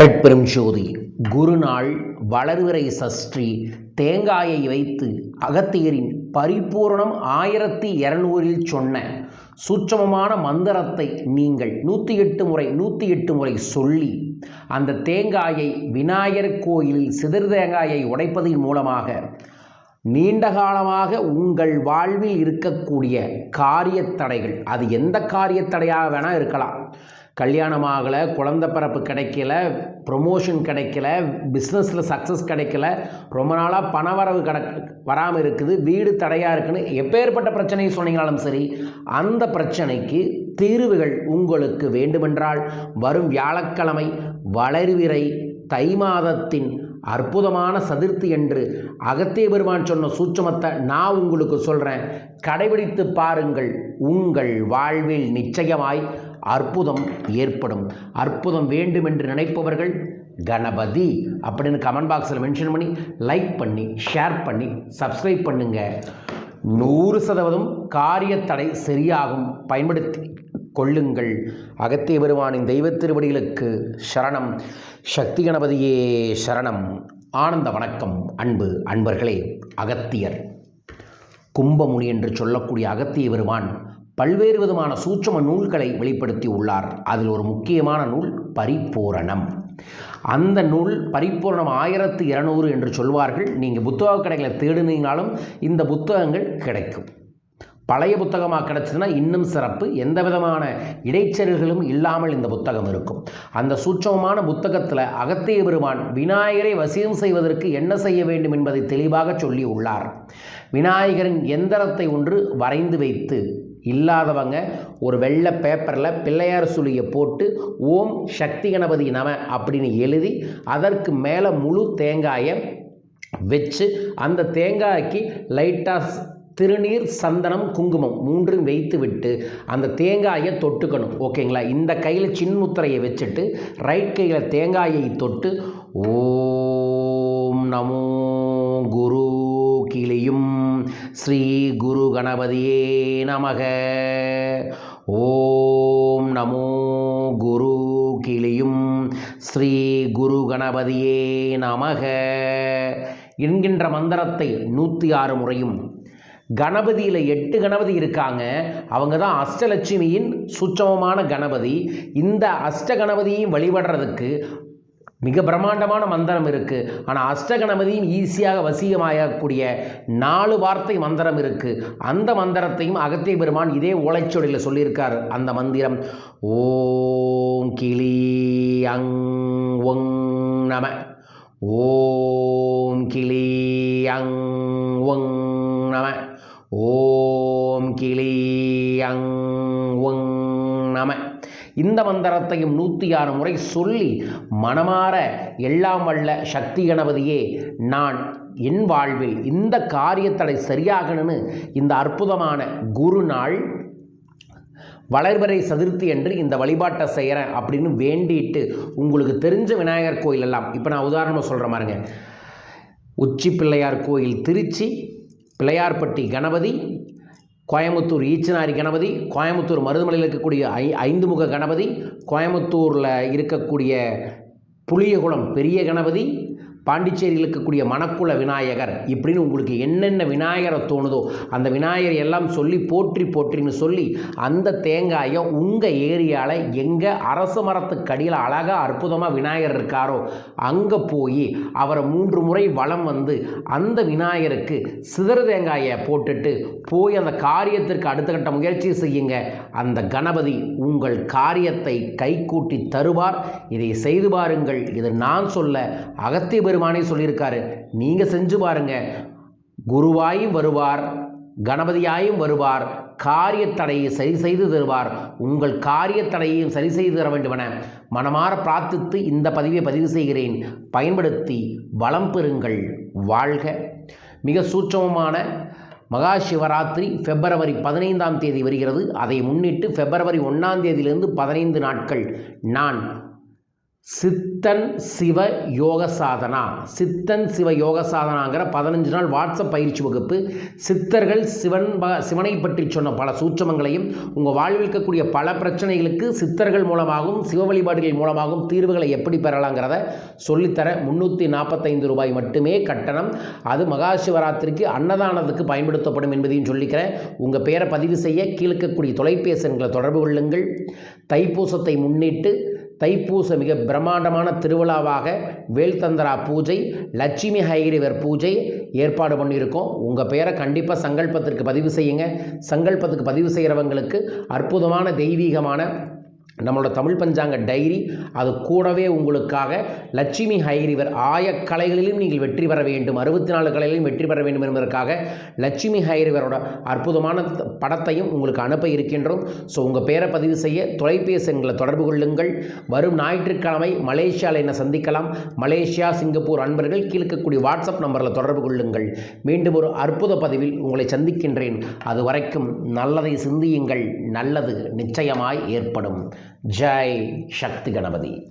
அரட்பெரும் ஜோதி குருநாள் வளர்விரை சஷ்டி தேங்காயை வைத்து அகத்தியரின் பரிபூரணம் ஆயிரத்தி இரநூறில் சொன்ன சூட்சமமான மந்திரத்தை நீங்கள் நூற்றி எட்டு முறை நூற்றி எட்டு முறை சொல்லி அந்த தேங்காயை விநாயகர் கோயிலில் சிதறு தேங்காயை உடைப்பதன் மூலமாக நீண்ட காலமாக உங்கள் வாழ்வில் இருக்கக்கூடிய காரியத்தடைகள் அது எந்த காரியத்தடையாக வேணால் இருக்கலாம். கல்யாணம் ஆகலை குழந்த பிறப்பு கிடைக்கல ப்ரொமோஷன் கிடைக்கல பிஸ்னஸில் சக்ஸஸ் கிடைக்கல ரொம்ப நாளாக பணவரவு கிட வராமல் இருக்குது வீடு தடையாக இருக்குன்னு எப்பேற்பட்ட பிரச்சனையை சொன்னீங்கனாலும் சரி அந்த பிரச்சனைக்கு தீர்வுகள் உங்களுக்கு வேண்டுமென்றால் வரும் வியாழக்கிழமை வளர்விரை தை மாதத்தின் அற்புதமான சதுர்த்தி என்று அகத்திய பெருமான் சொன்ன சூட்சமத்தை நான் உங்களுக்கு சொல்கிறேன் கடைபிடித்து பாருங்கள் உங்கள் வாழ்வில் நிச்சயமாய் அற்புதம் ஏற்படும். அற்புதம் வேண்டும் என்று நினைப்பவர்கள் கணபதி அப்படின்னு கமெண்ட் பாக்ஸில் மென்ஷன் பண்ணி லைக் பண்ணி ஷேர் பண்ணி சப்ஸ்கிரைப் பண்ணுங்க. நூறு சதவீதம் காரியத்தடை சரியாகும். பயன்படுத்தி கொள்ளுங்கள். அகத்திய பெருமானின் தெய்வத் திருவடிகளுக்கு சரணம். சக்தி கணபதியே சரணம். ஆனந்த வணக்கம் அன்பு அன்பர்களே அகத்தியர். கும்பமுனி என்று சொல்லக்கூடிய அகத்திய பெருமான் பல்வேறு விதமான சூட்சம நூல்களை வெளிப்படுத்தி உள்ளார். அதில் ஒரு முக்கியமான நூல் பரிபூரணம். அந்த நூல் பரிபூரணம் ஆயிரத்து இருநூறு என்று சொல்வார்கள். நீங்கள் புத்தக கடைகளை தேடினீங்கனாலும் இந்த புத்தகங்கள் கிடைக்கும். பழைய புத்தகமாக கிடச்சதுன்னா இன்னும் சிறப்பு. எந்த விதமான இடைச்செருகளும் இல்லாமல் இந்த புத்தகம் இருக்கும். அந்த சூட்சமமான புத்தகத்தில் அகத்திய பெருமான் விநாயகரை வசியம் செய்வதற்கு என்ன செய்ய வேண்டும் என்பதை தெளிவாக சொல்லி உள்ளார். விநாயகரின் எந்திரத்தை ஒன்று வரைந்து வைத்து இல்லாதவங்க ஒரு வெள்ளை பேப்பரில் பிள்ளையார் சுழியை போட்டு ஓம் சக்தி கணபதி நம அப்படின்னு எழுதி அதற்கு மேலே முழு தேங்காயை வச்சு அந்த தேங்காய்க்கு லைட்டாக திருநீர் சந்தனம் குங்குமம் மூன்றும் வைத்து விட்டு அந்த தேங்காயை தொட்டுக்கணும். ஓகேங்களா? இந்த கையில் சின்முத்திரையை வச்சுட்டு ரைட் கையில் தேங்காயை தொட்டு ஓம் நமோ குரு கிளியும் ஸ்ரீ குரு கணபதியே நமக. ஓம் நமோ குரு கிளியும் ஸ்ரீ குரு கணபதியே நமக. என்கின்ற மந்திரத்தை நூற்றி ஆறு முறையும். கணபதியில் எட்டு கணபதி இருக்காங்க. அவங்க தான் அஷ்டலட்சுமியின் சுச்சமமான கணபதி. இந்த அஷ்ட கணபதியையும் வழிபடுறதுக்கு மிக பிரம்மாண்டமான மந்திரம் இருக்குது ஆனால் அஷ்டகணபதியும் ஈஸியாக வசீகமாகக்கூடிய நாலு வார்த்தை மந்திரம் இருக்குது அந்த மந்திரத்தையும் அகத்திய பெருமான் இதே ஓலைச்சொடியில் சொல்லியிருக்கார். அந்த மந்திரம் ஓம் கிளி அங் ஒங் நம. ஓம் கிளி அங் ஒங் நம. ஓம் கிளி அங் ஒங் நம. இந்த மந்திரத்தையும் நூற்றி ஆறு முறை சொல்லி மனமாற எல்லாம் வல்ல சக்தி கணபதியே நான் என் வாழ்வில் இந்த காரியத்தடை சரியாகணும்னு இந்த அற்புதமான குருநாள் வளர்வரை சதுர்த்தி என்று இந்த வழிபாட்டை செய்கிறேன் அப்படின்னு வேண்டிட்டு உங்களுக்கு தெரிஞ்ச விநாயகர் கோயில் எல்லாம் இப்போ நான் உதாரணமாக சொல்கிற மாதிரிங்க உச்சி பிள்ளையார் கோயில் திருச்சி பிள்ளையார்பட்டி கணபதி கோயம்புத்தூர் ஈச்சனாரி கணபதி கோயம்புத்தூர் மருதமலையில் இருக்கக்கூடிய ஐ ஐந்து முக கணபதி கோயம்புத்தூரில் இருக்கக்கூடிய புளியகுளம் பெரிய கணபதி பாண்டிச்சேரியில் இருக்கக்கூடிய மணக்குள விநாயகர் இப்படின்னு உங்களுக்கு என்னென்ன விநாயகரை தோணுதோ அந்த விநாயகர் எல்லாம் சொல்லி போற்றி போற்றின்னு சொல்லி அந்த தேங்காயை உங்கள் ஏரியாவில் எங்கே அரச மரத்துக்கு அடியில் அழகாக அற்புதமாக விநாயகர் இருக்காரோ அங்கே போய் அவரை மூன்று முறை வளம் வந்து அந்த விநாயகருக்கு சிதறு தேங்காயை போட்டுட்டு போய் அந்த காரியத்திற்கு அடுத்த கட்ட முயற்சி செய்யுங்க. அந்த கணபதி உங்கள் காரியத்தை கைகூட்டி தருவார். இதை செய்து பாருங்கள். இது நான் சொல்ல அகத்திய பெருமானே சொல்லியிருக்காரு. நீங்கள் செஞ்சு பாருங்க. குருவாயும் வருவார் கணபதியாயும் வருவார் காரிய தடையை சரி செய்து தருவார். உங்கள் காரிய தடையையும் சரி செய்து தர வேண்டுமென மனமாற பிரார்த்தித்து இந்த பதிவை பதிவு செய்கிறேன். பயன்படுத்தி வளம் பெறுங்கள். வாழ்க. மிக சூட்சமமான மகா சிவராத்திரி பிப்ரவரி பதினைந்தாம் தேதி வருகிறது. அதை முன்னிட்டு பிப்ரவரி ஒன்றாம் தேதியிலிருந்து பதினைந்து நாட்கள். நான் சித்தன் சிவ யோக சாதனா. சித்தன் சிவ யோக சாதனாங்கிற பதினஞ்சு நாள் வாட்ஸ்அப் பயிற்சி வகுப்பு. சித்தர்கள் சிவன் ப சிவனை பற்றி சொன்ன பல சூட்சமங்களையும் உங்கள் வாழ்வில் இருக்கக்கூடிய பல பிரச்சனைகளுக்கு சித்தர்கள் மூலமாகவும் சிவ வழிபாடுகள் மூலமாகவும் தீர்வுகளை எப்படி பெறலாங்கிறத சொல்லித்தர முந்நூற்றி நாற்பத்தைந்து ரூபாய் மட்டுமே கட்டணம். அது மகா சிவராத்திரிக்கு அன்னதானத்துக்கு பயன்படுத்தப்படும் என்பதையும் சொல்லிக்கிறேன். உங்கள் பேரை பதிவு செய்ய கீழ்க்கக்கூடிய தொலைபேசி எண்களை தொடர்பு கொள்ளுங்கள். தைப்பூசத்தை முன்னிட்டு தைப்பூச மிக பிரம்மாண்டமான திருவிழாவாக வேல்தந்தரா பூஜை லட்சுமி ஹைகிரிவர் பூஜை ஏற்பாடு பண்ணியிருக்கோம். உங்கள் பெயரை கண்டிப்பாக சங்கல்பத்திற்கு பதிவு செய்யுங்க. சங்கல்பத்துக்கு பதிவு செய்கிறவங்களுக்கு அற்புதமான தெய்வீகமான நம்மளோட தமிழ் பஞ்சாங்க டைரி அது கூடவே உங்களுக்காக லட்சுமி ஹைரிவர் ஆயக்கலைகளிலும் நீங்கள் வெற்றி பெற வேண்டும் அறுபத்தி நாலு கலைகளிலும் வெற்றி பெற வேண்டும் என்பதற்காக லட்சுமி ஹைரிவரோட அற்புதமான படத்தையும் உங்களுக்கு அனுப்ப இருக்கின்றோம். ஸோ உங்கள் பேரை பதிவு செய்ய தொலைபேசி எங்களை தொடர்பு கொள்ளுங்கள். வரும் ஞாயிற்றுக்கிழமை மலேசியாவில் என்ன சந்திக்கலாம். மலேசியா சிங்கப்பூர் அன்பர்கள் கீழ்க்கக்கூடிய வாட்ஸ்அப் நம்பரில் தொடர்பு கொள்ளுங்கள். மீண்டும் ஒரு அற்புத பதிவில் உங்களை சந்திக்கின்றேன். அது வரைக்கும் நல்லதை சிந்தியுங்கள். நல்லது நிச்சயமாய் ஏற்படும். ஜெய் சக்தி கணபதி